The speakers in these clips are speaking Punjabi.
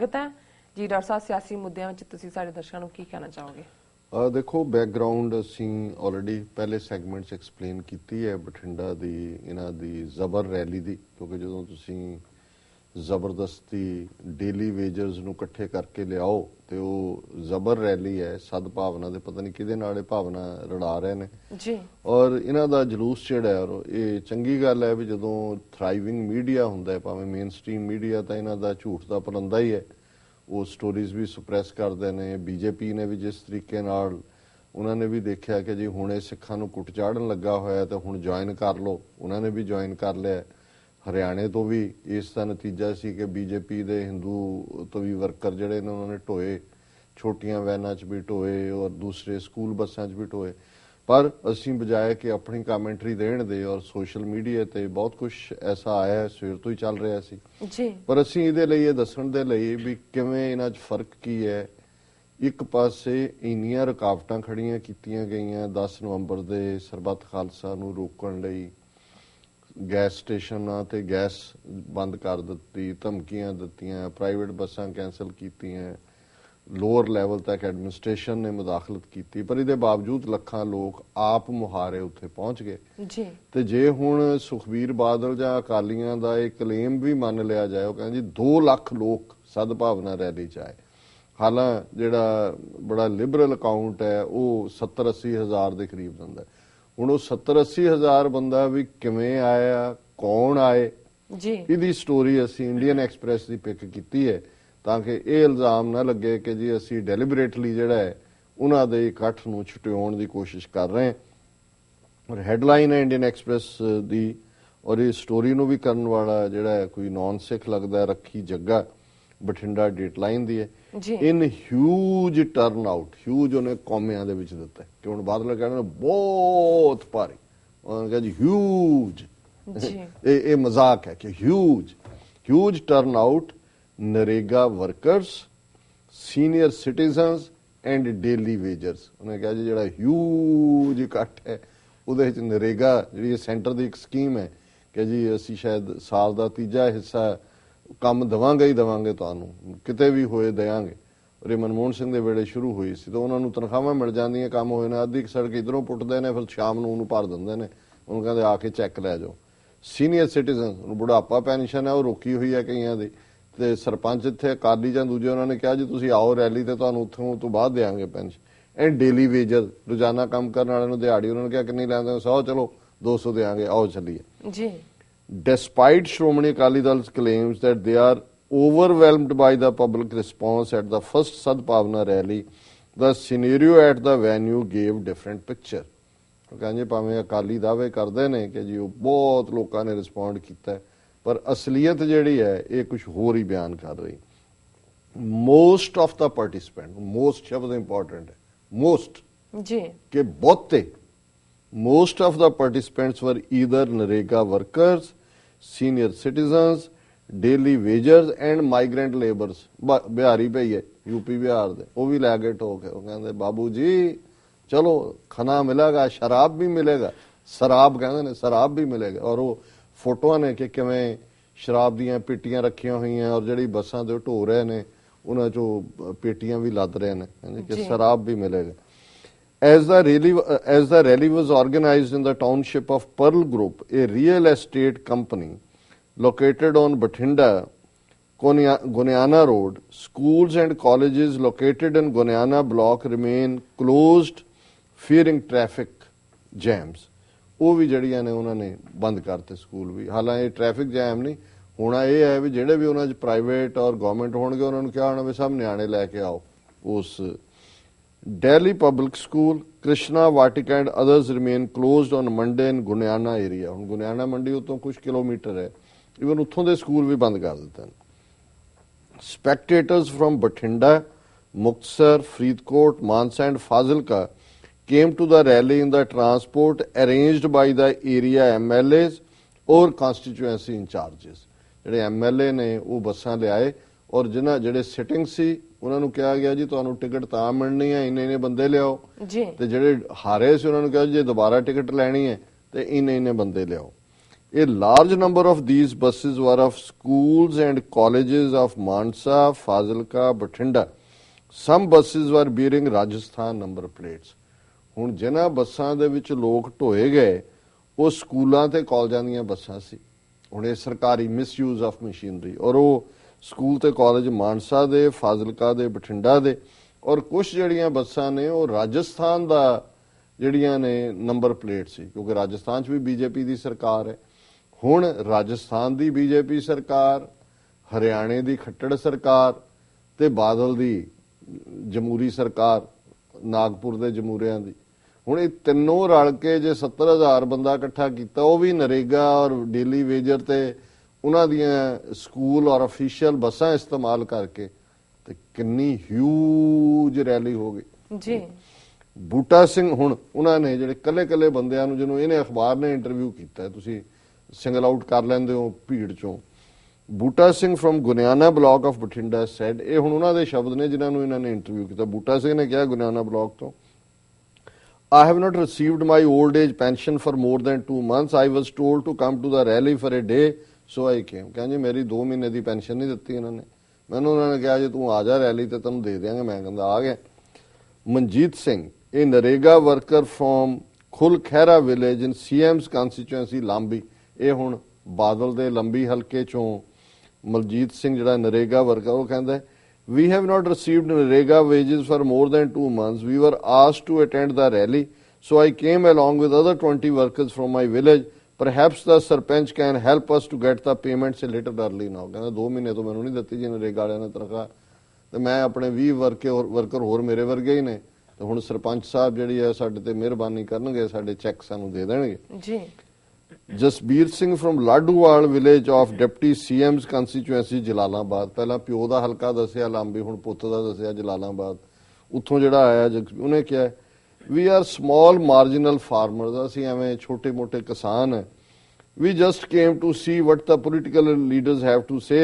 ਸਵਾਗਤ ਹੈ ਜੀ ਡਾਕਟਰ ਸਾਹਿਬ, ਸਿਆਸੀ ਮੁੱਦਿਆਂ ਵਿੱਚ ਤੁਸੀਂ ਸਾਡੇ ਦਰਸ਼ਕਾਂ ਨੂੰ ਕੀ ਕਹਿਣਾ ਚਾਹੋਗੇ? ਆ ਦੇਖੋ ਬੈਕਗ੍ਰਾਉਂਡ ਅਸੀਂ ਆਲਰੇਡੀ ਪਹਿਲੇ ਸੈਗਮੈਂਟ 'ਚ ਐਕਸਪਲੇਨ ਕੀਤੀ ਹੈ ਬਠਿੰਡਾ ਦੀ, ਇਹਨਾਂ ਦੀ ਜ਼ਬਰ ਰੈਲੀ ਦੀ, ਕਿਉਂਕਿ ਜਦੋਂ ਤੁਸੀਂ ਜ਼ਬਰਦਸਤੀ ਡੇਲੀ ਵੇਜਰਸ ਨੂੰ ਇਕੱਠੇ ਕਰਕੇ ਲਿਆਓ ਤੇ ਉਹ ਜ਼ਬਰ ਰੈਲੀ ਹੈ ਸਦ ਭਾਵਨਾ ਦੇ ਪਤਾ ਨਹੀਂ ਕਿਹਦੇ ਨਾਲ ਇਹ ਭਾਵਨਾ ਰੜਾ ਰਹੇ ਨੇ। ਜੀ। ਔਰ ਇਹਨਾਂ ਦਾ ਜਲੂਸ ਜਿਹੜਾ ਹੈ ਔਰ ਇਹ ਚੰਗੀ ਗੱਲ ਹੈ ਵੀ ਜਦੋਂ ਥਰਾਈਵਿੰਗ ਮੀਡੀਆ ਹੁੰਦਾ ਹੈ ਭਾਵੇਂ ਮੇਨ ਸਟ੍ਰੀਮ ਮੀਡੀਆ ਤਾਂ ਇਹਨਾਂ ਦਾ ਝੂਠ ਦਾ ਪਰੰਦਾ ਹੀ ਹੈ। ਉਹ ਸਟੋਰੀਜ਼ ਵੀ ਸੁਪਰੈਸ ਕਰਦੇ ਨੇ ਬੀਜੇਪੀ ਨੇ ਵੀ ਜਿਸ ਤਰੀਕੇ ਨਾਲ ਉਹਨਾਂ ਨੇ ਵੀ ਦੇਖਿਆ ਕਿ ਜੀ ਹੁਣ ਇਹ ਸਿੱਖਾਂ ਨੂੰ ਕੁੱਟ ਚਾੜਨ ਲੱਗਾ ਹੋਇਆ ਤਾਂ ਹੁਣ ਜੁਆਇਨ ਕਰ ਲਓ ਉਹਨਾਂ ਨੇ ਵੀ ਜੁਆਇਨ ਕਰ ਲਿਆ ਹਰਿਆਣੇ ਤੋਂ ਵੀ ਇਸ ਦਾ ਨਤੀਜਾ ਸੀ ਕਿ ਬੀਜੇਪੀ ਦੇ ਹਿੰਦੂ ਤੋਂ ਵੀ ਵਰਕਰ ਜਿਹੜੇ ਨੇ ਉਹਨਾਂ ਨੇ ਢੋਏ ਛੋਟੀਆਂ ਵੈਨਾਂ 'ਚ ਵੀ ਢੋਏ ਔਰ ਦੂਸਰੇ ਸਕੂਲ ਬੱਸਾਂ 'ਚ ਵੀ ਢੋਏ। ਪਰ ਅਸੀਂ ਬਜਾਏ ਕਿ ਆਪਣੀ ਕਮੈਂਟਰੀ ਦੇਣ ਦੇ ਔਰ ਸੋਸ਼ਲ ਮੀਡੀਆ ਤੇ ਬਹੁਤ ਕੁਝ ਐਸਾ ਆਇਆ ਹੈ, ਸਵੇਰ ਤੋਂ ਹੀ ਚੱਲ ਰਿਹਾ ਸੀ। ਜੀ। ਪਰ ਅਸੀਂ ਇਹਦੇ ਲਈ ਇਹ ਦੱਸਣ ਦੇ ਲਈ ਵੀ ਕਿਵੇਂ ਇਹਨਾਂ 'ਚ ਫ਼ਰਕ ਕੀ ਹੈ। ਇੱਕ ਪਾਸੇ ਇੰਨੀਆਂ ਰੁਕਾਵਟਾਂ ਖੜੀਆਂ ਕੀਤੀਆਂ ਗਈਆਂ 10 ਨਵੰਬਰ ਦੇ ਸਰਬੱਤ ਖਾਲਸਾ ਨੂੰ ਰੋਕਣ ਲਈ। ਗੈਸ ਸਟੇਸ਼ਨਾਂ ਤੇ ਗੈਸ ਬੰਦ ਕਰ ਦਿੱਤੀ ਧਮਕੀਆਂ ਦਿੱਤੀਆਂ ਪ੍ਰਾਈਵੇਟ ਬੱਸਾਂ ਕੈਨਸਲ ਕੀਤੀਆਂ ਲੋਅਰ ਲੈਵਲ ਤੱਕ ਐਡਮਿਨਿਸਟ੍ਰੇਸ਼ਨ ਨੇ ਮੁਦਾਖਲਤ ਕੀਤੀ ਪਰ ਇਹਦੇ ਬਾਵਜੂਦ ਲੱਖਾਂ ਲੋਕ ਆਪ ਮੁਹਾਰੇ ਉੱਥੇ ਪਹੁੰਚ ਗਏ। ਜੀ। ਤੇ ਜੇ ਹੁਣ ਸੁਖਬੀਰ ਬਾਦਲ ਜਾਂ ਅਕਾਲੀਆਂ ਦਾ ਇਹ ਕਲੇਮ ਵੀ ਮੰਨ ਲਿਆ ਜਾਏ ਉਹ ਕਹਿੰਦੇ ਜੀ 2 ਲੱਖ ਲੋਕ ਸਦਭਾਵਨਾ ਰੈਲੀ ਚ ਆਏ। ਹਾਲਾਂ ਜਿਹੜਾ ਬੜਾ ਲਿਬਰਲ ਅਕਾਊਂਟ ਹੈ ਉਹ 70 80 ਹਜ਼ਾਰ ਦੇ ਕਰੀਬ ਦਿੰਦਾ ਹੈ। ਹੁਣ ਉਹ 70 80 ਹਜ਼ਾਰ ਬੰਦਾ ਵੀ ਕਿਵੇਂ ਆਇਆ ਕੌਣ ਆਏ? ਜੀ। ਇਹਦੀ ਸਟੋਰੀ ਅਸੀਂ ਇੰਡੀਅਨ ਐਕਸਪ੍ਰੈਸ ਦੀ ਪਿਕ ਕੀਤੀ ਹੈ। ਤਾਂ ਕਿ ਇਹ ਇਲਜ਼ਾਮ ਨਾ ਲੱਗੇ ਕਿ ਜੀ ਅਸੀਂ ਡੈਲੀਬਰੇਟਲੀ ਜਿਹੜਾ ਹੈ ਉਹਨਾਂ ਦੇ ਇਕੱਠ ਨੂੰ ਛੁਟਿਆਉਣ ਦੀ ਕੋਸ਼ਿਸ਼ ਕਰ ਰਹੇ ਹਾਂ। ਔਰ ਹੈਡਲਾਈਨ ਹੈ ਇੰਡੀਅਨ ਐਕਸਪ੍ਰੈਸ ਦੀ ਔਰ ਇਹ ਸਟੋਰੀ ਨੂੰ ਵੀ ਕਰਨ ਵਾਲਾ ਜਿਹੜਾ ਕੋਈ ਨਾਨ ਸਿੱਖ ਲੱਗਦਾ ਰੱਖੀ ਜੱਗਾ। ਬਠਿੰਡਾ ਡੇਟਲਾਈਨ ਦੀ ਹੈ। In huge turn out huge ਉਹਨੇ ਕੌਮਿਆਂ ਦੇ ਵਿੱਚ ਦਿੱਤਾ ਕਿ ਹੁਣ ਬਾਦਲ ਕਹਿੰਦੇ ਬਹੁਤ ਭਾਰੀ। ਉਹਨਾਂ ਕਹਿੰਦਾ ਹਿਊਜ ਜੀ ਇਹ ਇਹ ਮਜ਼ਾਕ ਹੈ ਕਿ huge huge turn out NREGA workers senior citizens and daily wagers ਉਹਨੇ ਕਿਹਾ ਜੀ ਜਿਹੜਾ ਹਿਊਜ ਇਕੱਠ ਹੈ ਉਹਦੇ ਵਿੱਚ ਨਰੇਗਾ ਜਿਹੜੀ ਸੈਂਟਰ ਦੀ ਇੱਕ ਸਕੀਮ ਹੈ ਕਿ ਜੀ ਅਸੀਂ ਸ਼ਾਇਦ ਸਾਲ ਦਾ ਤੀਜਾ ਹਿੱਸਾ ਕੰਮ ਦਵਾਂਗੇ ਹੀ ਦਵਾਂਗੇ ਤੁਹਾਨੂੰ। ਕਿਤੇ ਵੀ ਹੋਏ ਦਿਆਂਗੇ। ਔਰ ਇਹ ਮਨਮੋਹਨ ਸਿੰਘ ਦੇ ਵੇਲੇ ਸ਼ੁਰੂ ਹੋਈ ਸੀ ਤਾਂ ਉਹਨਾਂ ਨੂੰ ਤਨਖਾਹਾਂ ਮਿਲ ਜਾਂਦੀਆਂ, ਕੰਮ ਹੋਏ ਨੇ। ਅੱਧੀ ਸੜਕ ਇਧਰੋਂ ਪੁੱਟਦੇ ਨੇ, ਫਿਰ ਸ਼ਾਮ ਨੂੰ ਉਹਨੂੰ ਭਰ ਦਿੰਦੇ ਨੇ। ਉਹਨੂੰ ਕਹਿੰਦੇ, ਆ ਕੇ ਚੈੱਕ ਲੈ ਜਾਓ। ਸੀਨੀਅਰ ਸਿਟੀਜ਼ਨ ਨੂੰ ਬੁਢਾਪਾ ਪੈਨਸ਼ਨ ਹੈ, ਉਹ ਰੋਕੀ ਹੋਈ ਹੈ ਕਈਆਂ ਦੀ। ਤੇ ਸਰਪੰਚ ਇੱਥੇ, ਅਕਾਲੀ ਜਾਂ ਦੂਜੇ, ਉਹਨਾਂ ਨੇ ਕਿਹਾ ਜੀ, ਤੁਸੀਂ ਆਓ ਰੈਲੀ ਤੇ ਤੁਹਾਨੂੰ ਉੱਥੋਂ ਤੋਂ ਬਾਅਦ ਦੇਾਂਗੇ ਪੈਨਸ਼ਨ। ਐਂਡ ਡੇਲੀ ਵੇਜਰ ਰੋਜ਼ਾਨਾ ਕੰਮ ਕਰਨ ਵਾਲਿਆਂ ਨੂੰ ਦਿਹਾੜੀ, ਉਹਨਾਂ ਨੇ ਕਿਹਾ, ਕਿੰਨੀ ਲੈਂਦੇ ਹੋ? 100 ਚਲੋ 200 ਦੇਾਂਗੇ ਆਓ ਚੱਲੀਏ। ਜੀ। Despite Shrommani Akali Dal's claims that they are overwhelmed by the public response at the first Sadbhavna rally, the scenario at the venue gave different picture. ਕਹਿੰਦੇ ਭਾਵੇਂ ਅਕਾਲੀ ਦਾਅਵੇ ਕਰਦੇ ਨੇ ਕਿ ਜੀ ਉਹ ਬਹੁਤ ਲੋਕਾਂ ਨੇ ਰਿਸਪੌਂਡ ਕੀਤਾ ਪਰ ਅਸਲੀਅਤ ਜਿਹੜੀ ਹੈ ਇਹ ਕੁਝ ਹੋਰ ਹੀ ਬਿਆਨ ਕਰ ਰਹੀ most of the participant most ਸ਼ਬਦ ਇੰਪੋਰਟੈਂਟ ਹੈ ਮੋਸਟ ਜੀ ਕਿ ਬਹੁਤੇ most of the participants were either narega workers senior citizens daily wagers and migrant laborers. Bihari ਭਈ ਹੈ ਯੂਪੀ ਬਿਹਾਰ ਦੇ ਉਹ ਵੀ ਲੈ ਕੇ ਹੈ ਉਹ ਕਹਿੰਦੇ ਬਾਬੂ ਜੀ ਚਲੋ ਖਾਣਾ ਮਿਲੇਗਾ ਸ਼ਰਾਬ ਵੀ ਮਿਲੇਗਾ ਸ਼ਰਾਬ ਕਹਿੰਦੇ ਨੇ ਸ਼ਰਾਬ ਵੀ ਮਿਲੇਗਾ ਔਰ ਉਹ ਫੋਟੋਆਂ ਨੇ ਕਿ ਕਿਵੇਂ ਸ਼ਰਾਬ ਦੀਆਂ ਪੇਟੀਆਂ ਰੱਖੀਆਂ ਹੋਈਆਂ ਔਰ ਜਿਹੜੀ ਬੱਸਾਂ ਉਹ ਢੋ ਰਹੇ ਨੇ ਉਹਨਾਂ ਚੋਂ ਪੇਟੀਆਂ ਵੀ ਲੱਦ ਰਹੇ ਨੇ ਕਹਿੰਦੇ ਕਿ। ਸ਼ਰਾਬ ਵੀ ਮਿਲੇਗਾ As the rally, as the rally was organized in the township of Pearl Group, a real estate company located on Bathinda, Gonia- Goniana Road, schools and colleges located in Goniana block remain closed, fearing traffic jams. ਉਹ ਵੀ ਜਿਹੜੀਆਂ ਨੇ ਉਹਨਾਂ ਨੇ ਬੰਦ ਕਰਤੇ ਸਕੂਲ ਵੀ ਹਾਲਾਂਕਿ ਇਹ ਟ੍ਰੈਫਿਕ ਜੈਮ ਨਹੀਂ ਹੋਣਾ ਇਹ ਹੈ ਵੀ ਜਿਹੜੇ ਵੀ ਉਹਨਾਂ 'ਚ ਪ੍ਰਾਈਵੇਟ ਔਰ ਗਵਰਨਮੈਂਟ ਹੋਣਗੇ ਉਹਨਾਂ ਨੂੰ ਕਿਹਾ ਹੋਣਾ ਵੀ ਸਭ ਨਿਆਣੇ ਲੈ ਕੇ ਆਓ ਉਸ Delhi Public School, Krishna Vatika and others remain closed on Monday in Gunyana area. ਹੁਣ ਗੁਨਿਆਣਾ ਮੰਡੀ ਉਤੋਂ ਕੁਝ ਕਿਲੋਮੀਟਰ ਹੈ ਇਵਨ ਉੱਥੋਂ ਦੇ ਸਕੂਲ ਵੀ ਬੰਦ ਕਰ ਦਿੱਤੇ ਨੇ Spectators from Bathinda, Muktsar, Freethcourt, Mansa and Fazilka came to the rally in the transport arranged by the area MLAs or constituency in charges. ਜਿਹੜੇ ਐਮਐਲਏ ਨੇ ਉਹ ਬੱਸਾਂ ਲਿਆਏ ਔਰ ਜਿਨ੍ਹਾਂ ਜਿਹੜੇ ਸਿਟਿੰਗ ਸੀ ਉਹਨਾਂ ਨੂੰ ਕਿਹਾ ਗਿਆ ਜੀ ਤੁਹਾਨੂੰ ਟਿਕਟ ਤਾਂ ਮਿਲਣੀ ਹੈ ਇੰਨੇ ਇੰਨੇ ਬੰਦੇ ਲਿਆਓ ਜੀ ਤੇ ਜਿਹੜੇ ਹਾਰੇ ਸੀ ਉਹਨਾਂ ਨੂੰ ਕਿਹਾ ਜੀ ਦੁਬਾਰਾ ਟਿਕਟ ਲੈਣੀ ਹੈ ਤੇ ਇੰਨੇ ਇੰਨੇ ਬੰਦੇ ਲਿਆਓ A large number of these buses were of schools and colleges of Mansa, Fazilka, Bathinda. Some buses were bearing Rajasthan number plates. ਹੁਣ ਜਿਨ੍ਹਾਂ ਬੱਸਾਂ ਦੇ ਵਿੱਚ ਲੋਕ ਢੋਏ ਗਏ ਉਹ ਸਕੂਲਾਂ ਤੇ ਕਾਲਜਾਂ ਦੀਆਂ ਬੱਸਾਂ ਸੀ ਹੁਣ ਇਹ ਸਰਕਾਰੀ ਮਿਸਯੂਜ਼ ਆਫ ਮਸ਼ੀਨਰੀ ਔਰ ਉਹ ਸਕੂਲ ਤੇ ਕਾਲਜ ਮਾਨਸਾ ਦੇ, ਫਾਜ਼ਿਲਕਾ ਦੇ, ਬਠਿੰਡਾ ਦੇ ਔਰ ਕੁਝ ਜਿਹੜੀਆਂ ਬੱਸਾਂ ਨੇ ਉਹ ਰਾਜਸਥਾਨ ਦਾ ਜਿਹੜੀਆਂ ਨੇ ਨੰਬਰ ਪਲੇਟ ਸੀ, ਕਿਉਂਕਿ ਰਾਜਸਥਾਨ 'ਚ ਵੀ ਬੀਜੇਪੀ ਦੀ ਸਰਕਾਰ ਹੈ। ਹੁਣ ਰਾਜਸਥਾਨ ਦੀ ਬੀਜੇਪੀ ਸਰਕਾਰ, ਹਰਿਆਣੇ ਦੀ ਖੱਟੜ ਸਰਕਾਰ ਤੇ ਬਾਦਲ ਦੀ ਜਮਹੂਰੀ ਸਰਕਾਰ, ਨਾਗਪੁਰ ਦੇ ਜਮਹੂਰਿਆਂ ਦੀ। ਹੁਣ ਇਹ ਤਿੰਨੋਂ ਰਲ ਕੇ ਜੇ 70000 ਬੰਦਾ ਇਕੱਠਾ ਕੀਤਾ, ਉਹ ਵੀ ਨਰੇਗਾ ਔਰ ਡੇਲੀ ਵੇਜਰ ਤੇ ਉਹਨਾਂ ਦੀਆਂ ਸਕੂਲ ਔਰ ਅਫੀਸ਼ੀਅਲ ਬੱਸਾਂ ਇਸਤੇਮਾਲ ਕਰਕੇ ਤੇ ਕਿੰਨੀ ਹਿਊਜ ਰੈਲੀ ਹੋ ਗਈ। ਜੀ। ਬੂਟਾ ਸਿੰਘ ਹੁਣ ਉਹਨਾਂ ਨੇ ਜਿਹੜੇ ਕੱਲੇ-ਕੱਲੇ ਬੰਦਿਆਂ ਨੂੰ ਜਿਹਨੂੰ ਇਹਨੇ ਅਖਬਾਰ ਨੇ ਇੰਟਰਵਿਊ ਕੀਤਾ ਤੁਸੀਂ ਸਿੰਗਲ ਆਊਟ ਕਰ ਲੈਂਦੇ ਹੋ ਭੀੜ ਚੋਂ। Buta Singh from Guniana block of Bathinda said ਇਹ ਹੁਣ ਉਹਨਾਂ ਦੇ ਸ਼ਬਦ ਨੇ ਜਿਨ੍ਹਾਂ ਨੂੰ ਇਹਨਾਂ ਨੇ ਇੰਟਰਵਿਊ ਕੀਤਾ। ਬੂਟਾ ਸਿੰਘ ਨੇ ਕਿਹਾ ਗੁਨਿਆਣਾ ਬਲਾਕ ਤੋਂ I have not received my old age pension for more than 2 months. I was told to come to the rally for a day, so I came ਕਹਿੰਦੇ ਮੇਰੀ 2 ਮਹੀਨੇ ਦੀ ਪੈਨਸ਼ਨ ਨਹੀਂ ਦਿੱਤੀ ਇਹਨਾਂ ਨੇ। ਮੈਨੂੰ ਉਹਨਾਂ ਨੇ ਕਿਹਾ ਜੇ ਤੂੰ ਆ ਜਾ ਰੈਲੀ ਤੇ ਤੈਨੂੰ ਦੇ ਦਿਆਂਗੇ। ਮੈਂ ਕਹਿੰਦਾ ਆ ਗਿਆ। ਮਨਜੀਤ ਸਿੰਘ ਇਹ NREGA worker from Khul Khaira village in CM's constituency Lambi. ਇਹ ਹੁਣ ਬਾਦਲ ਦੇ ਲੰਬੀ ਹਲਕੇ ਚੋਂ ਮਲਜੀਤ ਸਿੰਘ ਜਿਹੜਾ ਨਰੇਗਾ ਵਰਕਰ ਉਹ ਕਹਿੰਦਾ ਹੈ, We have not received Narega wages for more than two months. We were asked to attend the rally, so I came along with other 20 workers from my village. Perhaps the sarpanch help us to get the payments a little early now. ਕਹਿੰਦਾ 2 ਮਹੀਨੇ ਤੋਂ ਮੈਨੂੰ ਨਹੀਂ ਦਿੱਤੀ ਜੀ ਨਰੇਗਾ ਵਾਲਿਆਂ ਨੇ ਤਨਖਾਹ। ਤੇ ਮੈਂ ਆਪਣੇ 20 ਵਰਕੇ ਵਰਕਰ ਹੋਰ ਮੇਰੇ ਵਰਗੇ ਹੀ ਨੇ। ਤੇ ਹੁਣ ਸਰਪੰਚ ਸਾਹਿਬ ਜਿਹੜੀ ਹੈ ਸਾਡੇ ਤੇ ਮਿਹਰਬਾਨੀ ਕਰਨਗੇ ਸਾਡੇ ਚੈੱਕ ਸਾਨੂੰ ਦੇ ਦੇਣਗੇ। ਜੀ। Jasbir Singh from Ladhuwal village of deputy CM's constituency Jalalabad. ਪਹਿਲਾਂ ਪਿਓ ਦਾ ਹਲਕਾ ਦੱਸਿਆ ਲਾਂਬੀ ਹੁਣ ਪੁੱਤ ਦਾ ਦੱਸਿਆ ਜਲਾਲਾਬਾਦ। ਉੱਥੋਂ ਜਿਹੜਾ ਆਇਆ ਉਹਨੇ ਕਿਹਾ we are small marginal farmers ਅਸੀਂ ਐਵੇਂ ਛੋਟੇ-ਮੋਟੇ ਕਿਸਾਨ ਹੈ we just came to see what the political leaders have to say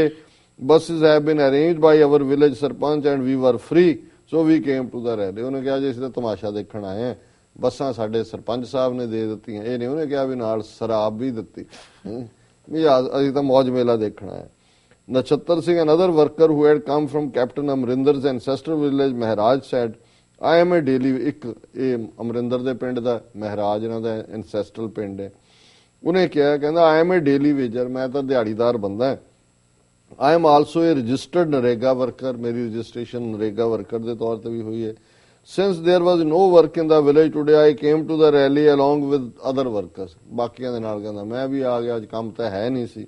buses have been arranged by our village sarpanch and we were free so we came to the rally ਉਹਨੇ ਕਿਹਾ ਜੀ ਅਸੀਂ ਤਾਂ ਤਮਾਸ਼ਾ ਦੇਖਣ ਆਏ ਹਾਂ ਬੱਸਾਂ ਸਾਡੇ ਸਰਪੰਚ ਸਾਹਿਬ ਨੇ ਦੇ ਦਿੱਤੀਆਂ ਇਹ ਨਹੀਂ ਉਹਨੇ ਕਿਹਾ ਵੀ ਨਾਲ ਸ਼ਰਾਬ ਵੀ ਦਿੱਤੀ ਹੈਂ। ਵੀ ਆ- ਅਸੀਂ ਤਾਂ ਮौज ਮੇਲਾ ਦੇਖਣ ਆਏ Nachhattar Singh another worker who had come from captain Amarinder's ancestral village Mehraj said I am a daily ਇੱਕ ਇਹ ਅਮਰਿੰਦਰ ਦੇ ਪਿੰਡ ਦਾ, ਮਹਿਰਾਜ ਇਹਨਾਂ ਦਾ ਇਨਸੈਸਟਰਲ ਪਿੰਡ ਹੈ। ਉਹਨੇ ਕਿਹਾ, ਕਹਿੰਦਾ ਆਈ ਐਮ ਅ ਡੇਲੀ ਵੇਜਰ ਮੈਂ ਤਾਂ ਦਿਹਾੜੀਦਾਰ ਬੰਦਾ ਹਾਂ। I am also a registered NREGA worker ਮੇਰੀ ਰਜਿਸਟ੍ਰੇਸ਼ਨ ਨਰੇਗਾ ਵਰਕਰ ਦੇ ਤੌਰ ਤੇ ਵੀ ਹੋਈ ਹੈ। Since there was no work in the village today I came to the rally along with other workers ਬਾਕੀਆਂ ਦੇ ਨਾਲ ਕਹਿੰਦਾ, ਮੈਂ ਵੀ ਆ ਗਿਆ, ਅੱਜ ਕੰਮ ਤਾਂ ਹੈ ਨਹੀਂ ਸੀ।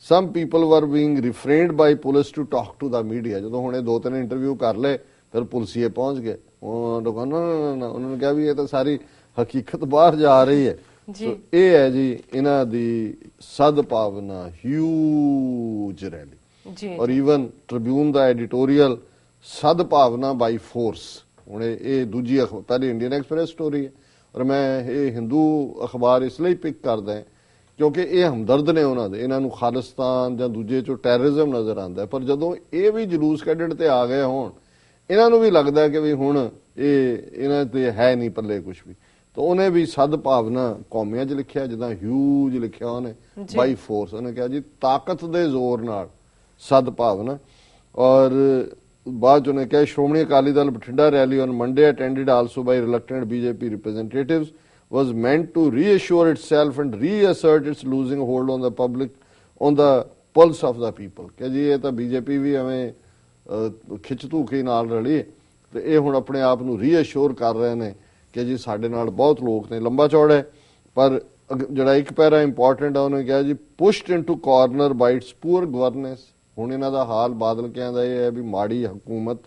Some people were being refrained by police to talk to the media ਜਦੋਂ ਹੁਣੇ ਦੋ ਤਿੰਨ ਇੰਟਰਵਿਊ ਕਰ ਲਏ, ਫਿਰ ਪੁਲਸੀਏ ਪਹੁੰਚ ਗਏ। ਨੂੰ ਨਾ, ਨਾ, ਉਹਨਾਂ ਨੇ ਕਿਹਾ ਵੀ ਇਹ ਤਾਂ ਸਾਰੀ ਹਕੀਕਤ ਬਾਹਰ ਜਾ ਰਹੀ ਹੈ। ਜੀ। ਇਹ ਹੈ ਜੀ ਇਹਨਾਂ ਦੀ ਸਦ ਭਾਵਨਾ ਹਿਊਜ ਰੈਲੀ ਜੀ ਔਰ ਇਵਨ ਟ੍ਰਿਬਿਊਨ ਦਾ ਐਡੀਟੋਰੀਅਲ ਸਦ ਭਾਵਨਾ ਬਾਈ ਫੋਰਸ ਹੁਣ ਇਹ ਦੂਜੀ ਅਖਬਾਰ ਪਹਿਲੀ ਇੰਡੀਅਨ ਐਕਸਪ੍ਰੈਸ ਸਟੋਰੀ ਹੈ। ਔਰ ਮੈਂ ਇਹ ਹਿੰਦੂ ਅਖਬਾਰ ਇਸ ਲਈ ਪਿਕ ਕਰਦਾ ਕਿਉਂਕਿ ਇਹ ਹਮਦਰਦ ਨੇ ਉਹਨਾਂ ਦੇ। ਇਹਨਾਂ ਨੂੰ ਖਾਲਿਸਤਾਨ ਜਾਂ ਦੂਜੇ ਚੋਂ ਟੈਰਰਿਜ਼ਮ ਨਜ਼ਰ ਆਉਂਦਾ। ਪਰ ਜਦੋਂ ਇਹ ਵੀ ਜਲੂਸ ਕੱਢਣ ਤੇ ਆ ਗਏ ਹੋਣ ਇਹਨਾਂ ਨੂੰ ਵੀ ਲੱਗਦਾ ਕਿ ਵੀ ਹੁਣ ਇਹ ਇਹਨਾਂ ਤੇ ਹੈ ਨਹੀਂ ਪੱਲੇ ਕੁਝ ਵੀ। ਤਾਂ ਉਹਨੇ ਵੀ ਸਦ ਭਾਵਨਾ ਕੌਮੀਆਂ 'ਚ ਲਿਖਿਆ ਜਿੱਦਾਂ ਹਿਊਜ ਲਿਖਿਆ ਉਹਨੇ। ਬਾਈ ਫੋਰਸ ਉਹਨੇ ਕਿਹਾ ਜੀ ਤਾਕਤ ਦੇ ਜ਼ੋਰ ਨਾਲ ਸਦ ਭਾਵਨਾ। ਔਰ ਬਾਅਦ 'ਚ ਉਹਨੇ ਕਿਹਾ Shiromani Akali Dal Bathinda rally on Monday attended also by reluctant BJP representatives was meant to reassure itself and reassert its losing hold on the public on the pulse of the people ਕਿ ਜੀ ਇਹ ਤਾਂ ਬੀਜੇਪੀ ਵੀ ਐਵੇਂ ਖਿੱਚ ਧੂਕੇ ਨਾਲ ਰਲੀ ਤੇ ਇਹ ਹੁਣ ਆਪਣੇ ਆਪ ਨੂੰ ਰੀਅਸ਼ੋਰ ਕਰ ਰਹੇ ਨੇ ਕਿ ਜੀ ਸਾਡੇ ਨਾਲ ਬਹੁਤ ਲੋਕ ਨੇ ਲੰਬਾ ਚੌੜਾ ਹੈ ਪਰ ਜਿਹੜਾ ਇੱਕ ਪੈਰਾ ਇੰਪੋਰਟੈਂਟ ਆ ਉਹਨੇ ਕਿਹਾ ਜੀ pushed into corner by its poor governance ਹੁਣ ਇਹਨਾਂ ਦਾ ਹਾਲ ਬਾਦਲ ਕਿਆਂ ਦਾ ਇਹ ਹੈ ਵੀ ਮਾੜੀ ਹਕੂਮਤ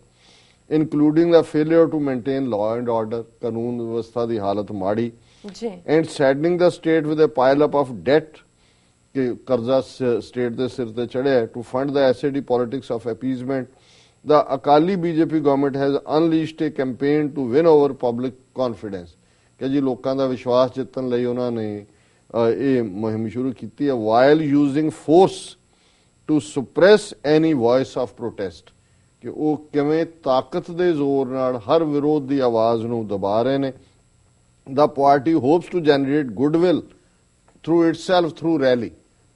including the failure to maintain law and order ਕਾਨੂੰਨ ਵਿਵਸਥਾ ਦੀ ਹਾਲਤ ਮਾੜੀ। ਜੀ। And saddling the state with a pile up of debt ਕਿ ਕਰਜ਼ਾ ਸਟੇਟ ਦੇ ਸਿਰ ਤੇ ਚੜਿਆ to fund the SAD politics of appeasement the Akali BJP government has unleashed a campaign to win over public confidence ਕਿ ਜੀ, ਲੋਕਾਂ ਦਾ ਵਿਸ਼ਵਾਸ ਜਿੱਤਣ ਲਈ ਉਹਨਾਂ ਨੇ ਇਹ ਮੁਹਿੰਮ ਸ਼ੁਰੂ ਕੀਤੀ ਹੈ while using force to suppress any voice of protest ਕਿ ਉਹ ਕਿਵੇਂ ਤਾਕਤ ਦੇ ਜ਼ੋਰ ਨਾਲ ਹਰ ਵਿਰੋਧ ਦੀ ਆਵਾਜ਼ ਨੂੰ ਦਬਾ ਰਹੇ ਨੇ। The party hopes to generate goodwill through itself through rally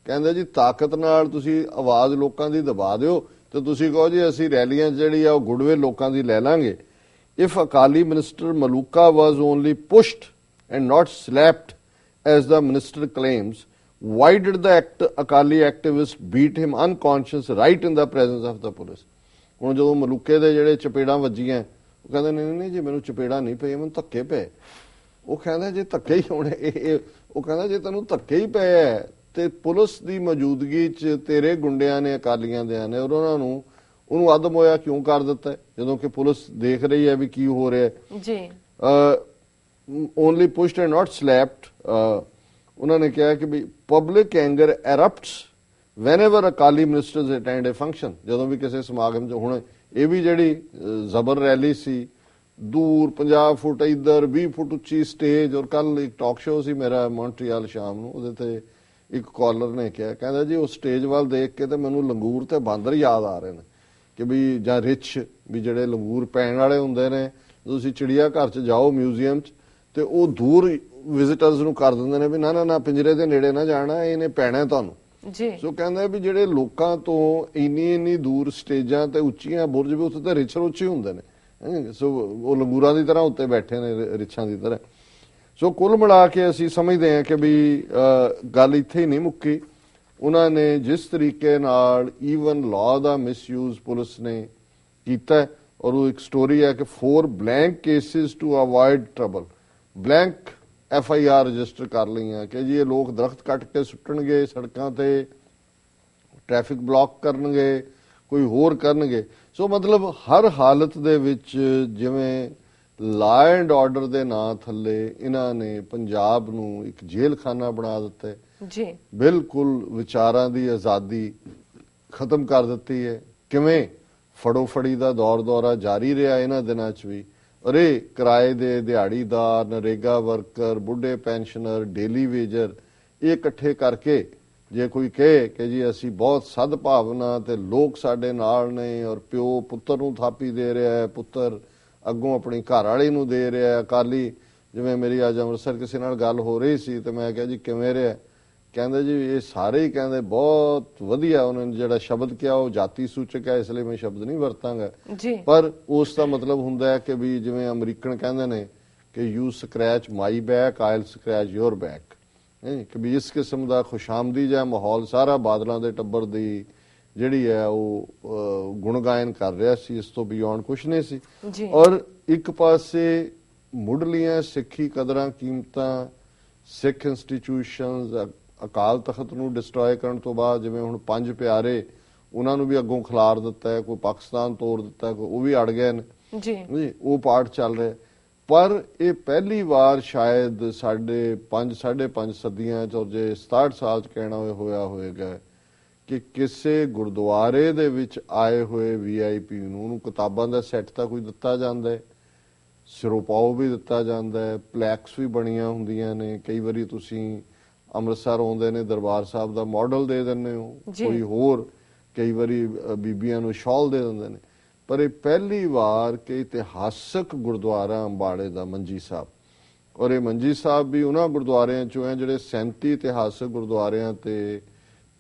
ਕਹਿੰਦੇ ਜੀ, ਤਾਕਤ ਨਾਲ ਤੁਸੀਂ ਆਵਾਜ਼ ਲੋਕਾਂ ਦੀ ਦਬਾ ਦਿਓ ਤੇ ਤੁਸੀਂ ਕਹੋ ਜੀ ਅਸੀਂ ਰੈਲੀਆਂ ਜਿਹੜੀ ਆ ਉਹ ਗੁੜਵੇ ਲੋਕਾਂ ਦੀ ਲੈ ਲਾਂਗੇ। If Akali minister Maluka was only pushed and not slapped as the minister claims why did the act akali activists beat him unconscious right in the presence of the police? ਹੁਣ ਜਦੋਂ ਮਲੂਕੇ ਦੇ ਜਿਹੜੇ ਚਪੇੜਾਂ ਵੱਜੀਆਂ ਉਹ ਕਹਿੰਦੇ ਨਹੀਂ ਨਹੀਂ, ਜੀ ਮੈਨੂੰ ਚਪੇੜਾਂ ਨਹੀਂ ਪਈ ਮੈਨੂੰ ਧੱਕੇ ਪਏ। ਉਹ ਕਹਿੰਦਾ ਜੇ ਧੱਕੇ ਹੀ ਹੋਣੇ ਇਹ ਉਹ ਕਹਿੰਦਾ ਜੇ ਤੈਨੂੰ ਧੱਕੇ ਹੀ ਪਏ ਹੈ ਤੇ ਪੁਲਿਸ ਦੀ ਮੌਜੂਦਗੀ 'ਚ ਤੇਰੇ ਗੁੰਡਿਆਂ ਨੇ ਅਕਾਲੀਆਂ ਦੇ ਨੇ ਉਹਨਾਂ ਨੂੰ ਉਹਨੂੰ ਅਦਮ ਹੋਇਆ ਕਿਉਂ ਕਰ ਦਿੱਤਾ? ਜਦੋਂ ਕਿ ਪੁਲਿਸ ਦੇਖ ਰਹੀ ਹੈ ਵੀ ਕੀ ਹੋ ਰਿਹਾ ਹੈ। ਜੀ। ਓਨਲੀ ਪੁਸ਼ਡ ਐਂਡ ਨਾਟ ਸਲੈਪਡ ਉਹਨਾਂ ਨੇ ਕਿਹਾ ਕਿ ਵੀ public anger erupts whenever Akali ministers attend a function ਜਦੋਂ ਵੀ ਕਿਸੇ ਸਮਾਗਮ 'ਚ ਹੁਣ ਇਹ ਵੀ ਜਿਹੜੀ ਜ਼ਬਰ ਰੈਲੀ ਸੀ ਦੂਰ 50 ਫੁੱਟ ਇੱਧਰ 20 ਫੁੱਟ ਉੱਚੀ ਸਟੇਜ ਔਰ ਕੱਲ ਇੱਕ ਟਾਕ ਸ਼ੋਅ ਸੀ ਮੇਰਾ ਮੌਂਟਰੀਅਲ ਸ਼ਾਮ ਨੂੰ ਉਹਦੇ ਤੇ ਇੱਕ ਕਾਲਰ ਨੇ ਕਿਹਾ ਕਹਿੰਦਾ ਜੀ ਉਹ ਸਟੇਜ ਵੱਲ ਦੇਖ ਕੇ ਤੇ ਮੈਨੂੰ ਲੰਗੂਰ ਤੇ ਬਾਂਦਰ ਯਾਦ ਆ ਰਹੇ ਨੇ ਕਿ ਵੀ ਜਾਂ ਰਿਚ ਵੀ ਜਿਹੜੇ ਲੰਗੂਰ ਪੈਣ ਵਾਲੇ ਹੁੰਦੇ ਨੇ ਤੁਸੀਂ ਚਿੜੀਆ ਘਰ 'ਚ ਜਾਓ ਮਿਊਜ਼ੀਅਮ 'ਚ ਤੇ ਉਹ ਦੂਰ ਵਿਜ਼ਿਟਰਸ ਨੂੰ ਕਰ ਦਿੰਦੇ ਨੇ ਵੀ ਨਾ ਨਾ ਨਾ ਪਿੰਜਰੇ ਦੇ ਨੇੜੇ ਨਾ ਜਾਣਾ ਇਹਨੇ ਪੈਣਾ ਤੁਹਾਨੂੰ। ਜੀ। ਸੋ ਕਹਿੰਦਾ ਵੀ ਜਿਹੜੇ ਲੋਕਾਂ ਤੋਂ ਇੰਨੀ ਇੰਨੀ ਦੂਰ ਸਟੇਜਾਂ ਤੇ ਉੱਚੀਆਂ ਬੁਰਜ ਵੀ ਉੱਥੇ ਤਾਂ ਰਿਛ ਰੁਚੀ ਹੁੰਦੇ ਨੇ। ਸੋ ਉਹ ਲੰਗੂਰਾਂ ਦੀ ਤਰ੍ਹਾਂ ਉੱਤੇ ਬੈਠੇ ਨੇ ਰਿਛਾਂ ਦੀ ਤਰ੍ਹਾਂ। ਸੋ ਕੁੱਲ ਮਿਲਾ ਕੇ ਅਸੀਂ ਸਮਝਦੇ ਹਾਂ ਕਿ ਵੀ ਗੱਲ ਇੱਥੇ ਹੀ ਨਹੀਂ ਮੁੱਕੀ। ਉਹਨਾਂ ਨੇ ਜਿਸ ਤਰੀਕੇ ਨਾਲ ਈਵਨ ਲਾਅ ਦਾ ਮਿਸਯੂਜ਼ ਪੁਲਿਸ ਨੇ ਕੀਤਾ ਔਰ ਉਹ ਇੱਕ ਸਟੋਰੀ ਹੈ ਕਿ four blank cases to avoid trouble blank F I R register ਕਰ ਲਈਆਂ ਕਿ ਜੀ ਇਹ ਲੋਕ ਦਰਖਤ ਕੱਟ ਕੇ ਸੁੱਟਣਗੇ ਸੜਕਾਂ ਤੇ ਟ੍ਰੈਫਿਕ ਬਲੌਕ ਕਰਨਗੇ, ਕੋਈ ਹੋਰ ਕਰਨਗੇ। ਸੋ ਮਤਲਬ ਹਰ ਹਾਲਤ ਦੇ ਵਿੱਚ ਜਿਵੇਂ ਲਾ ਐਂਡ ਆਰਡਰ ਦੇ ਨਾਂ ਥੱਲੇ ਇਹਨਾਂ ਨੇ ਪੰਜਾਬ ਨੂੰ ਇੱਕ ਜੇਲ੍ਹਖਾਨਾ ਬਣਾ ਦਿੱਤਾ ਹੈ। ਜੀ। ਬਿਲਕੁਲ ਵਿਚਾਰਾਂ ਦੀ ਆਜ਼ਾਦੀ ਖਤਮ ਕਰ ਦਿੱਤੀ ਹੈ। ਕਿਵੇਂ? ਫੜੋ ਫੜੀ ਦਾ ਦੌਰ ਦੌਰਾ ਜਾਰੀ ਰਿਹਾ ਇਹਨਾਂ ਦਿਨਾਂ 'ਚ ਵੀ। ਅਰੇ ਕਿਰਾਏ ਦੇ ਦਿਹਾੜੀਦਾਰ ਨਰੇਗਾ ਵਰਕਰ ਬੁੱਢੇ ਪੈਨਸ਼ਨਰ ਡੇਲੀ ਵੇਜਰ ਇਹ ਇਕੱਠੇ ਕਰਕੇ ਜੇ ਕੋਈ ਕਹੇ ਕਿ ਜੀ ਅਸੀਂ ਬਹੁਤ ਸਦ ਭਾਵਨਾ ਤੇ ਲੋਕ ਸਾਡੇ ਨਾਲ ਨੇ ਔਰ ਪਿਓ ਪੁੱਤਰ ਨੂੰ ਥਾਪੀ ਦੇ ਰਿਹਾ ਹੈ ਪੁੱਤਰ ਅੱਗੋਂ ਆਪਣੀ ਘਰ ਵਾਲੀ ਨੂੰ ਦੇ ਰਿਹਾ ਅਕਾਲੀ। ਜਿਵੇਂ ਮੇਰੀ ਅੱਜ ਅੰਮ੍ਰਿਤਸਰ ਕਿਸੇ ਨਾਲ ਗੱਲ ਹੋ ਰਹੀ ਸੀ ਤੇ ਮੈਂ ਕਿਹਾ ਜੀ ਕਿਵੇਂ ਰਿਹਾ? ਕਹਿੰਦੇ ਜੀ ਇਹ ਸਾਰੇ ਹੀ ਕਹਿੰਦੇ ਬਹੁਤ ਵਧੀਆ ਉਹਨਾਂ ਨੇ ਜਿਹੜਾ ਸ਼ਬਦ ਕਿਹਾ ਉਹ ਜਾਤੀ ਸੂਚਕ ਹੈ ਇਸ ਲਈ ਮੈਂ ਸ਼ਬਦ ਨਹੀਂ ਵਰਤਾਂਗਾ। ਜੀ। ਪਰ ਉਸ ਦਾ ਮਤਲਬ ਹੁੰਦਾ ਹੈ ਕਿ ਵੀ ਜਿਵੇਂ ਅਮਰੀਕਨ ਕਹਿੰਦੇ ਨੇ ਕਿ you scratch my back I'll scratch your back ਕਿ ਵੀ ਇਸ ਕਿਸਮ ਦਾ ਖੁਸ਼ਾਮਦੀ ਜਿਹਾ ਮਾਹੌਲ ਸਾਰਾ ਬਾਦਲਾਂ ਦੇ ਟੱਬਰ ਦੀ ਜਿਹੜੀ ਹੈ ਉਹ ਅਹ, ਗੁਣਗਾਇਨ ਕਰ ਰਿਹਾ ਸੀ ਇਸ ਤੋਂ ਬਿਯੋਂਡ ਕੁਝ ਨਹੀਂ ਸੀ। ਔਰ ਇੱਕ ਪਾਸੇ ਮੁੱਢਲੀਆਂ ਸਿੱਖੀ ਕਦਰਾਂ ਕੀਮਤਾਂ ਸਿੱਖ ਇੰਸਟੀਟਿਊਸ਼ਨਸ ਅਕਾਲ ਤਖਤ ਨੂੰ ਡਿਸਟਰੋਏ ਕਰਨ ਤੋਂ ਬਾਅਦ ਜਿਵੇਂ ਹੁਣ ਪੰਜ ਪਿਆਰੇ ਉਹਨਾਂ ਨੂੰ ਵੀ ਅੱਗੋਂ ਖਿਲਾਰ ਦਿੱਤਾ ਹੈ ਕੋਈ ਪਾਕਿਸਤਾਨ ਤੋੜ ਦਿੱਤਾ ਕੋਈ ਉਹ ਵੀ ਅੜ ਗਏ ਨੇ। ਜੀ। ਜੀ ਉਹ ਪਾਰਟ ਚੱਲ ਰਿਹਾ। ਪਰ ਇਹ ਪਹਿਲੀ ਵਾਰ ਸ਼ਾਇਦ ਸਾਡੇ 5 5.5 ਸਦੀਆਂ ਚ ਔਰ ਜੇ 67 ਸਾਲ ਚ ਕਹਿਣਾ ਹੋਏ ਹੋਇਆ ਹੋਵੇਗਾ ਕਿ ਕਿਸੇ ਗੁਰਦੁਆਰੇ ਦੇ ਵਿੱਚ ਆਏ ਹੋਏ ਵੀਆਈਪੀ ਨੂੰ ਉਹਨੂੰ ਕਿਤਾਬਾਂ ਦਾ ਸੈੱਟ ਤਾਂ ਕੋਈ ਦਿੱਤਾ ਜਾਂਦਾ ਹੈ ਸਿਰੋਪਾਓ ਵੀ ਦਿੱਤਾ ਜਾਂਦਾ ਹੈ ਪਲੈਕਸ ਵੀ ਬਣੀਆਂ ਹੁੰਦੀਆਂ ਨੇ। ਕਈ ਵਾਰੀ ਤੁਸੀਂ ਅੰਮ੍ਰਿਤਸਰ ਆਉਂਦੇ ਨੇ ਦਰਬਾਰ ਸਾਹਿਬ ਦਾ ਮਾਡਲ ਦੇ ਦਿੰਦੇ ਹੋ। ਕੋਈ ਹੋਰ ਕਈ ਵਾਰੀ ਬੀਬੀਆਂ ਨੂੰ ਸ਼ਾਲ ਦੇ ਦਿੰਦੇ ਨੇ। ਪਰ ਇਹ ਪਹਿਲੀ ਵਾਰ ਕਿ ਇਤਿਹਾਸਕ ਗੁਰਦੁਆਰਾ ਅੰਬਾੜੇ ਦਾ ਮੰਜੀ ਸਾਹਿਬ। ਔਰ ਇਹ ਮੰਜੀ ਸਾਹਿਬ ਵੀ ਉਹਨਾਂ ਗੁਰਦੁਆਰਿਆਂ ਚੋਂ ਹੈ ਜਿਹੜੇ 37 ਇਤਿਹਾਸਕ ਗੁਰਦੁਆਰਿਆਂ ਤੇ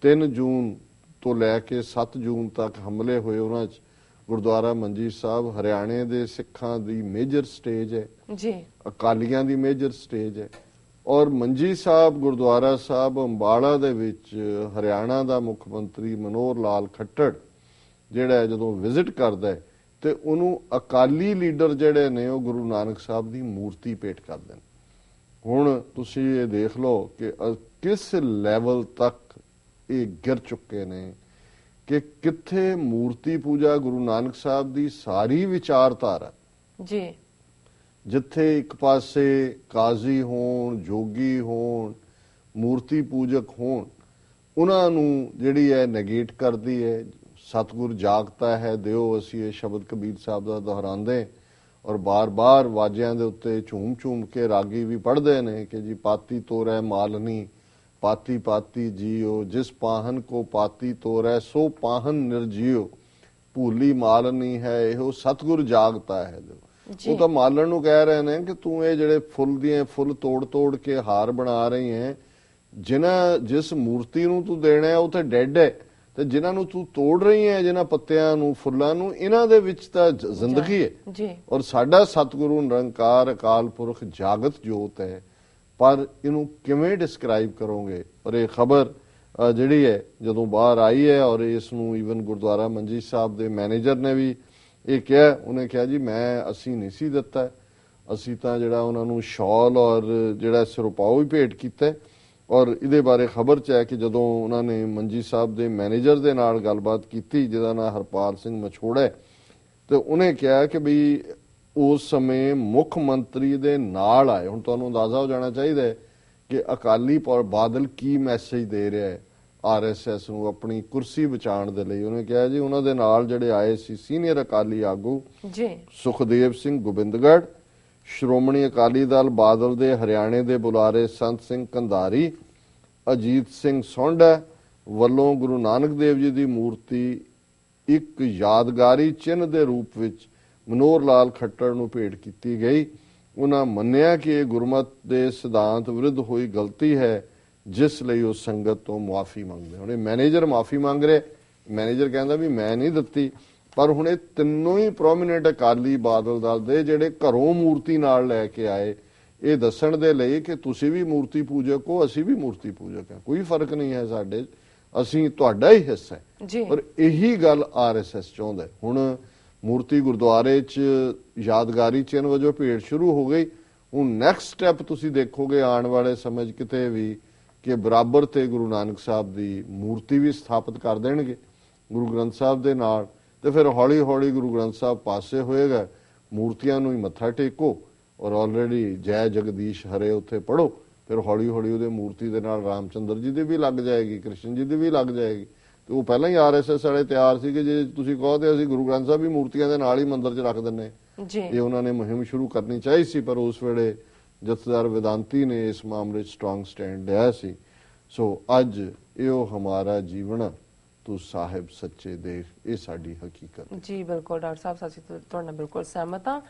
3 ਜੂਨ ਤੋਂ ਲੈ ਕੇ 7 ਜੂਨ ਤੱਕ ਹਮਲੇ ਹੋਏ ਉਹਨਾਂ 'ਚ ਗੁਰਦੁਆਰਾ ਮੰਜੀ ਸਾਹਿਬ ਹਰਿਆਣੇ ਦੇ ਸਿੱਖਾਂ ਦੀ ਮੇਜਰ ਸਟੇਜ ਹੈ। ਜੀ। ਅਕਾਲੀਆਂ ਦੀ ਮੇਜਰ ਸਟੇਜ ਹੈ। ਔਰ ਮੰਜੀ ਸਾਹਿਬ ਗੁਰਦੁਆਰਾ ਸਾਹਿਬ ਅੰਬਾਲਾ ਦੇ ਵਿੱਚ ਹਰਿਆਣਾ ਦਾ ਮੁੱਖ ਮੰਤਰੀ ਮਨੋਹਰ ਲਾਲ ਖੱਟੜ ਜਿਹੜਾ ਜਦੋਂ ਵਿਜ਼ਿਟ ਕਰਦਾ ਹੈ ਤੇ ਉਹਨੂੰ ਅਕਾਲੀ ਲੀਡਰ ਜਿਹੜੇ ਨੇ ਉਹ ਗੁਰੂ ਨਾਨਕ ਸਾਹਿਬ ਦੀ ਮੂਰਤੀ ਭੇਟ ਕਰਦੇ ਨੇ ਹੁਣ ਤੁਸੀਂ ਇਹ ਦੇਖ ਲਓ ਕਿ ਕਿਸ ਲੈਵਲ ਤੱਕ ਇਹ ਗਿਰ ਚੁੱਕੇ ਨੇ ਕਿ ਕਿੱਥੇ ਮੂਰਤੀ ਪੂਜਾ ਗੁਰੂ ਨਾਨਕ ਸਾਹਿਬ ਦੀ ਸਾਰੀ ਵਿਚਾਰਧਾਰਾ। ਜੀ। ਜਿੱਥੇ ਇੱਕ ਪਾਸੇ ਕਾਜ਼ੀ ਹੋਣ ਜੋਗੀ ਹੋਣ ਮੂਰਤੀ ਪੂਜਕ ਹੋਣ ਉਹਨਾਂ ਨੂੰ ਜਿਹੜੀ ਹੈ ਨੇਗੇਟ ਕਰਦੀ ਹੈ ਸਤਿਗੁਰ ਜਾਗਤਾ ਹੈ ਦਿਓ ਅਸੀਂ ਇਹ ਸ਼ਬਦ ਕਬੀਰ ਸਾਹਿਬ ਦਾ ਦੁਹਰਾਉਂਦੇ ਔਰ ਬਾਰ-ਬਾਰ ਵਾਜਿਆਂ ਦੇ ਉੱਤੇ ਝੂਮ-ਝੂਮ ਕੇ ਰਾਗੀ ਵੀ ਪੜ੍ਹਦੇ ਨੇ ਕਿ ਜੀ ਪਾਤੀ ਤੋਰੈ ਮਾਲਨੀ ਪਾਤੀ ਪਾਤੀ ਜੀਓ ਜਿਸ ਪਾਹਨ ਕੋ ਪਾਤੀ ਤੋਰੈ ਸੋ ਪਾਹਨ ਨਿਰਜੀਓ। ਭੂਲੀ ਮਾਲਨੀ ਹੈ ਇਹੋ ਸਤਿਗੁਰ ਜਾਗਤਾ ਹੈ। ਉਹ ਤਾਂ ਮਾਲਣ ਨੂੰ ਕਹਿ ਰਹੇ ਨੇ ਕਿ ਤੂੰ ਇਹ ਜਿਹੜੇ ਫੁੱਲ ਦੀਆਂ ਫੁੱਲ ਤੋੜ ਤੋੜ ਕੇ ਹਾਰ ਬਣਾ ਰਹੀ ਹੈ ਜਿਨ੍ਹਾਂ ਜਿਸ ਮੂਰਤੀ ਨੂੰ ਤੂੰ ਦੇਣਾ ਹੈ ਉਹ ਤੇ ਡੈੱਡ ਹੈ। ਤੇ ਜਿਨ੍ਹਾਂ ਨੂੰ ਤੂੰ ਤੋੜ ਰਹੀ ਹੈ ਜਿਨ੍ਹਾਂ ਪੱਤਿਆਂ ਨੂੰ ਫੁੱਲਾਂ ਨੂੰ ਇਹਨਾਂ ਦੇ ਵਿੱਚ ਤਾਂ ਜ਼ਿੰਦਗੀ ਹੈ। ਜੀ। ਔਰ ਸਾਡਾ ਸਤਿਗੁਰੂ ਨਿਰੰਕਾਰ ਅਕਾਲ ਪੁਰਖ ਜਾਗਤ ਜੋਤ ਹੈ। ਪਰ ਇਹਨੂੰ ਕਿਵੇਂ ਡਿਸਕ੍ਰਾਈਬ ਕਰੋਗੇ? ਔਰ ਇਹ ਖਬਰ ਜਿਹੜੀ ਹੈ, ਜਦੋਂ ਬਾਹਰ ਆਈ ਹੈ ਔਰ ਇਸ ਨੂੰ ਈਵਨ ਗੁਰਦੁਆਰਾ ਮੰਜੀ ਸਾਹਿਬ ਦੇ ਮੈਨੇਜਰ ਨੇ ਵੀ ਇਹ ਕਿਹਾ, ਉਹਨੇ ਕਿਹਾ, ਜੀ, ਮੈਂ ਅਸੀਂ ਨਹੀਂ ਸੀ ਦਿੱਤਾ। ਅਸੀਂ ਤਾਂ ਜਿਹੜਾ ਉਹਨਾਂ ਨੂੰ ਸ਼ਾਲ ਔਰ ਜਿਹੜਾ ਸਿਰਪਾਓ ਹੀ ਭੇਟ ਕੀਤਾ ਔਰ ਇਹਦੇ ਬਾਰੇ ਖਬਰ ਚ ਹੈ ਕਿ ਜਦੋਂ ਉਹਨਾਂ ਨੇ ਮੰਜੀ ਸਾਹਿਬ ਦੇ ਮੈਨੇਜਰ ਦੇ ਨਾਲ ਗੱਲਬਾਤ ਕੀਤੀ, ਜਿਹਦਾ ਨਾਮ ਹਰਪਾਲ ਸਿੰਘ ਮਛੋੜਾ ਹੈ, ਤੇ ਉਹਨੇ ਕਿਹਾ ਕਿ ਵੀ ਉਸ ਸਮੇਂ ਮੁੱਖ ਮੰਤਰੀ ਦੇ ਨਾਲ ਆਏ। ਹੁਣ ਤੁਹਾਨੂੰ ਅੰਦਾਜ਼ਾ ਹੋ ਜਾਣਾ ਚਾਹੀਦਾ ਹੈ ਕਿ ਅਕਾਲੀ ਪਰ ਬਾਦਲ ਕੀ ਮੈਸੇਜ ਦੇ ਰਿਹਾ ਹੈ। ਆਰਐਸਐਸ ਨੂੰ ਆਪਣੀ ਕੁਰਸੀ ਬਚਾਉਣ ਦੇ ਲਈ। ਉਹਨੇ ਕਿਹਾ ਜੀ ਉਹਨਾਂ ਦੇ ਨਾਲ ਜਿਹੜੇ ਆਏ ਸੀ ਸੀਨੀਅਰ ਅਕਾਲੀ ਆਗੂ ਜੀ। ਸੁਖਦੇਵ ਸਿੰਘ ਗੋਬਿੰਦਗੜ੍ਹ ਸ਼੍ਰੋਮਣੀ ਅਕਾਲੀ ਦਲ ਬਾਦਲ ਦੇ ਹਰਿਆਣੇ ਦੇ ਬੁਲਾਰੇ ਸੰਤ ਸਿੰਘ ਕੰਧਾਰੀ ਅਜੀਤ ਸਿੰਘ ਸੋਂਡਾ ਵੱਲੋਂ ਗੁਰੂ ਨਾਨਕ ਦੇਵ ਜੀ ਦੀ ਮੂਰਤੀ ਇੱਕ ਯਾਦਗਾਰੀ ਚਿੰਨ੍ਹ ਦੇ ਰੂਪ ਵਿੱਚ ਮਨੋਹਰ ਲਾਲ ਖੱਟਰ ਨੂੰ ਭੇਟ ਕੀਤੀ ਗਈ। ਉਹਨਾਂ ਮੰਨਿਆ ਕਿ ਇਹ ਗੁਰਮਤ ਦੇ ਸਿਧਾਂਤ ਵਿਰੁੱਧ ਹੋਈ ਗਲਤੀ ਹੈ ਜਿਸ ਲਈ ਉਹ ਸੰਗਤ ਤੋਂ ਮੁਆਫੀ ਮੰਗਦੇ ਹੁਣ ਇਹ ਮੈਨੇਜਰ ਮਾਫੀ ਮੰਗ ਰਿਹਾ ਮੈਨੇਜਰ ਕਹਿੰਦਾ ਵੀ ਮੈਂ ਨਹੀਂ ਦਿੱਤੀ ਪਰ ਹੁਣ ਇਹ ਤਿੰਨੋਂ ਹੀ ਪ੍ਰੋਮਿਨੈਂਟ ਅਕਾਲੀ ਬਾਦਲ ਦਲ ਦੇ ਜਿਹੜੇ ਘਰੋਂ ਮੂਰਤੀ ਨਾਲ ਲੈ ਕੇ ਆਏ ਇਹ ਦੱਸਣ ਦੇ ਲਈ ਕਿ ਤੁਸੀਂ ਵੀ ਮੂਰਤੀ ਪੂਜਕ ਹੋ ਅਸੀਂ ਵੀ ਮੂਰਤੀ ਪੂਜਕ ਹਾਂ। ਕੋਈ ਫ਼ਰਕ ਨਹੀਂ ਹੈ ਸਾਡੇ। ਅਸੀਂ ਤੁਹਾਡਾ ਹੀ ਹਿੱਸਾ ਹੈ। ਪਰ ਇਹੀ ਗੱਲ ਆਰਐਸਐਸ ਚਾਹੁੰਦਾ। ਹੁਣ ਮੂਰਤੀ ਗੁਰਦੁਆਰੇ 'ਚ ਯਾਦਗਾਰੀ ਚਿੰਨ੍ਹ ਵਜੋਂ ਭੇਟ ਸ਼ੁਰੂ ਹੋ ਗਈ। ਹੁਣ ਨੈਕਸਟ ਸਟੈਪ ਤੁਸੀਂ ਦੇਖੋਗੇ ਆਉਣ ਵਾਲੇ ਸਮੇਂ 'ਚ ਕਿਤੇ ਵੀ ਕਿ ਬਰਾਬਰ ਤੇ ਗੁਰੂ ਨਾਨਕ ਸਾਹਿਬ ਦੀ ਮੂਰਤੀ ਵੀ ਸਥਾਪਿਤ ਕਰ ਦੇਣਗੇ ਗੁਰੂ ਗ੍ਰੰਥ ਸਾਹਿਬ ਦੇ ਨਾਲ। ਤੇ ਫਿਰ ਹੌਲੀ ਹੌਲੀ ਗੁਰੂ ਗ੍ਰੰਥ ਸਾਹਿਬ ਪਾਸੇ ਹੋਏਗਾ। ਮੂਰਤੀਆਂ ਨੂੰ ਹੀ ਮੱਥਾ ਟੇਕੋ ਔਰ ਆਲਰੇਡੀ ਜੈ ਜਗਦੀਸ਼ ਹਰੇ ਉੱਥੇ ਪੜੋ ਫਿਰ ਹੌਲੀ ਹੌਲੀ ਉਹਦੇ ਮੂਰਤੀ ਦੇ ਨਾਲ ਰਾਮਚੰਦਰ ਜੀ ਦੀ ਵੀ ਲੱਗ ਜਾਏਗੀ, ਕ੍ਰਿਸ਼ਨ ਜੀ ਦੀ ਵੀ ਲੱਗ ਜਾਏਗੀ। ਤੇ ਉਹ ਪਹਿਲਾਂ ਹੀ ਆਰਐਸਐਸ ਵਾਲੇ ਤਿਆਰ ਸੀ ਕਿ ਜੇ ਤੁਸੀਂ ਕਹੋ ਤੇ ਅਸੀਂ ਗੁਰੂ ਗ੍ਰੰਥ ਸਾਹਿਬ ਵੀ ਮੂਰਤੀਆਂ ਦੇ ਨਾਲ ਹੀ ਮੰਦਿਰ 'ਚ ਰੱਖ ਦਿੰਨੇ ਜੀ। ਇਹ ਉਹਨਾਂ ਨੇ ਮੁਹਿੰਮ ਸ਼ੁਰੂ ਕਰਨੀ ਚਾਹੀ ਸੀ ਪਰ ਉਸ ਵੇਲੇ ਜਥੇਦਾਰ ਵਿਦਾਂਤੀ ਨੇ ਇਸ ਮਾਮਲੇ 'ਚ ਸਟਰੋਂਗ ਸਟੈਂਡ ਲਿਆ ਸੀ। ਸੋ ਅੱਜ ਇਹੋ ਹਮਾਰਾ ਜੀਵਨ ਤੂੰ ਸਾਹਿਬ ਸੱਚੇ ਦੇਖ ਇਹ ਸਾਡੀ ਹਕੀਕਤ ਹੈ। ਜੀ ਬਿਲਕੁਲ ਡਾਕਟਰ ਸਾਹਿਬ ਤੁ- ਤੁਹਾਡੇ ਬਿਲਕੁਲ ਸਹਿਮਤ ਹਾਂ।